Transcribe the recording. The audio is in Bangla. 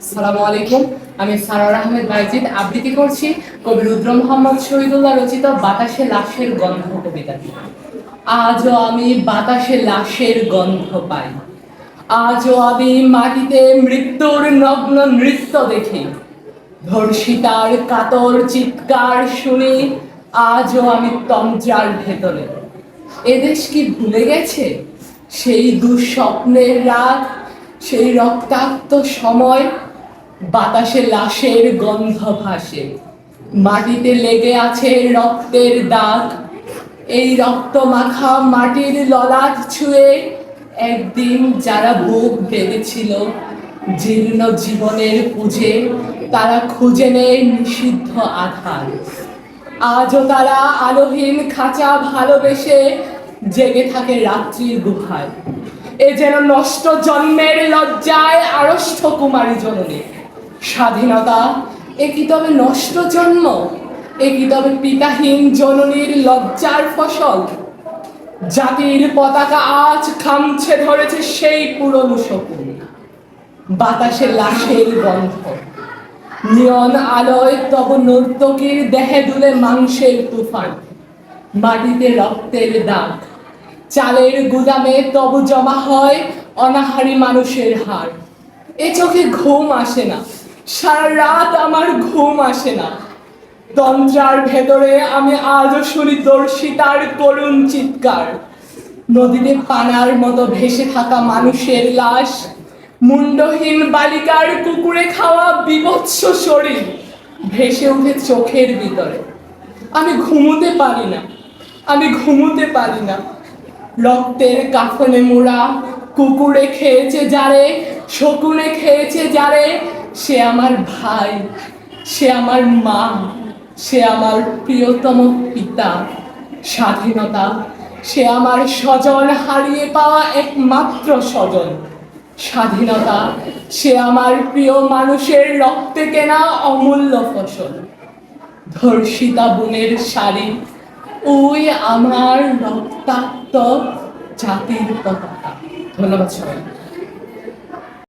সালামু আলাইকুম। আমি সারার আহমেদ বাইজিদ আবৃত্তি করছি কবি রুদ্র মোহাম্মদ শহীদুল্লাহ রচিত বাতাসে লাশের গন্ধ কবিতাটি আজও আমি বাতাসে লাশের গন্ধ পাই। আজও আমি মাটিতে মৃত্যুর নগ্ন নৃত্য দেখি। ধর্ষিতার কাতর চিৎকার শুনি। আজও আমি তন্ত্রার ভেতরে। এদেশ কি ভুলে গেছে? সেই দুঃস্বপ্নের রাত সেই রক্তাক্ত সময় বাতাসে লাশের গন্ধ ভাসে। মাটিতে লেগে আছে রক্তের দাগ। এই রক্ত মাখা মাটির ললাট ছুঁয়ে একদিন যারা বুক বেঁধেছিল জীর্ণ জীবনের পুজে, তারা খুঁজে নেয় নিষিদ্ধ আধার। আজও তারা আলোহীন খাঁচা ভালোবেসে জেগে থাকে রাত্রির গুহায়। এ যেন নষ্ট জন্মের লজ্জায় আড়ষ্ঠ কুমারী জননী। স্বাধীনতা, এ কি তবে নষ্ট জন্ম? এ কি তবে পিতাহীন জননীর লজ্জার ফসল? জাতির পতাকা আজ খামছে ধরেছে সেই পুরনো শকুন। বাতাসে লাশের গন্ধ। নিয়ন আলোয় তব নর্তকীর দেহে দুলে মাংসের তুফান। মাটিতে রক্তের দাগ। চালের গুদামে তব জমা হয় অনাহারি মানুষের হাড় এ চোখে ঘুম আসে না, সারা রাত আমার ঘুম আসে না। তন্ত্রার ভেতরে আমি আজও শুনি দর্শিতার করুণ চিৎকার। নদীতে পানার মতো ভেসে থাকা মানুষের লাশ, মুন্ডহীন বালিকার কুকুরে খাওয়া বিভৎস শরীর ভেসে উঠে চোখের ভিতরে। আমি ঘুমোতে পারি না, আমি ঘুমোতে পারি না। রক্তের কাফনে মোড়া কুকুরে খেয়েছে যারে, শকুনে খেয়েছে যারে, সে আমার ভাই, সে আমার মা, সে আমার প্রিয়তম পিতা। স্বাধীনতা, সে আমার স্বজন হারিয়ে পাওয়া একমাত্র স্বজন। স্বাধীনতা, সে আমার প্রিয় মানুষের রক্তে কেনা অমূল্য ফসল। ধর্ষিতা বোনের শাড়ি ওই আমার রক্তাক্ত জাতির পতাকা ধন্যবাদ সবাই